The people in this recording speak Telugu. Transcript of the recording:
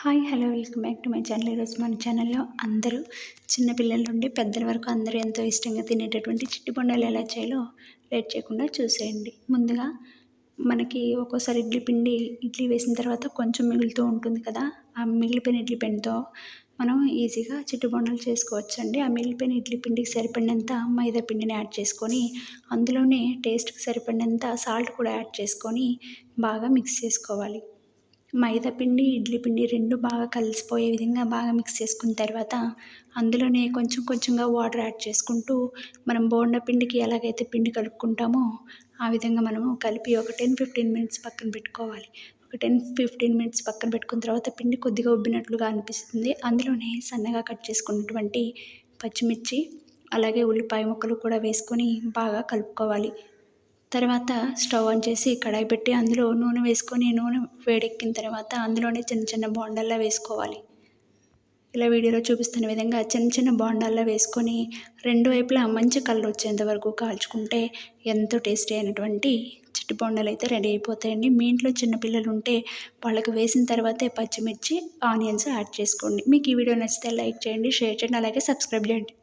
Hi hello welcome back to my channel. ఈరోజు మన ఛానల్లో అందరూ చిన్నపిల్లల నుండి పెద్దల వరకు అందరూ ఎంతో ఇష్టంగా తినేటటువంటి చిట్టి బొండాలు ఎలా చేయాలో లేట్ చేయకుండా చూసేయండి. ముందుగా మనకి ఒక్కోసారి ఇడ్లీ పిండి ఇడ్లీ వేసిన తర్వాత కొంచెం మిగులుతూ ఉంటుంది కదా ఆ మిగిలిపోయిన ఇడ్లీ పిండితో మనం ఈజీగా చిట్టి బొండాలు చేసుకోవచ్చండి. ఆ మిగిలిపోయిన ఇడ్లీ పిండికి సరిపడినంత మైదా పిండిని యాడ్ చేసుకొని అందులోనే టేస్ట్కి సరిపడినంత సాల్ట్ కూడా యాడ్ చేసుకొని బాగా మిక్స్ చేసుకోవాలి. మైదా పిండి ఇడ్లీ పిండి రెండు బాగా కలిసిపోయే విధంగా బాగా మిక్స్ చేసుకున్న తర్వాత అందులోనే కొంచెం కొంచెంగా వాటర్ యాడ్ చేసుకుంటూ మనం బోండా పిండికి ఎలాగైతే పిండి కలుపుకుంటామో ఆ విధంగా మనము కలిపి ఒక టెన్ ఫిఫ్టీన్ మినిట్స్ పక్కన పెట్టుకోవాలి. ఒక టెన్ ఫిఫ్టీన్ మినిట్స్ పక్కన పెట్టుకున్న తర్వాత పిండి కొద్దిగా ఉబ్బినట్లుగా అనిపిస్తుంది. అందులోనే సన్నగా కట్ చేసుకున్నటువంటి పచ్చిమిర్చి అలాగే ఉల్లిపాయ ముక్కలు కూడా వేసుకొని బాగా కలుపుకోవాలి. తర్వాత స్టవ్ ఆన్ చేసి కడాయి పెట్టి అందులో నూనె వేసుకొని నూనె వేడెక్కిన తర్వాత అందులోనే చిన్న చిన్న బోండాల్లా వేసుకోవాలి. ఇలా వీడియోలో చూపిస్తున్న విధంగా చిన్న చిన్న బోండాల్లా వేసుకొని రెండు వైపులా మంచి కలర్ వచ్చేంత వరకు కాల్చుకుంటే ఎంతో టేస్టీ అయినటువంటి చిట్టి బోండాలు అయితే రెడీ అయిపోతాయండి. మీ ఇంట్లో చిన్నపిల్లలు ఉంటే వాళ్ళకి వేసిన తర్వాతే పచ్చిమిర్చి ఆనియన్స్ యాడ్ చేసుకోండి. మీకు ఈ వీడియో నచ్చితే లైక్ చేయండి షేర్ చేయండి అలాగే సబ్స్క్రైబ్ చేయండి.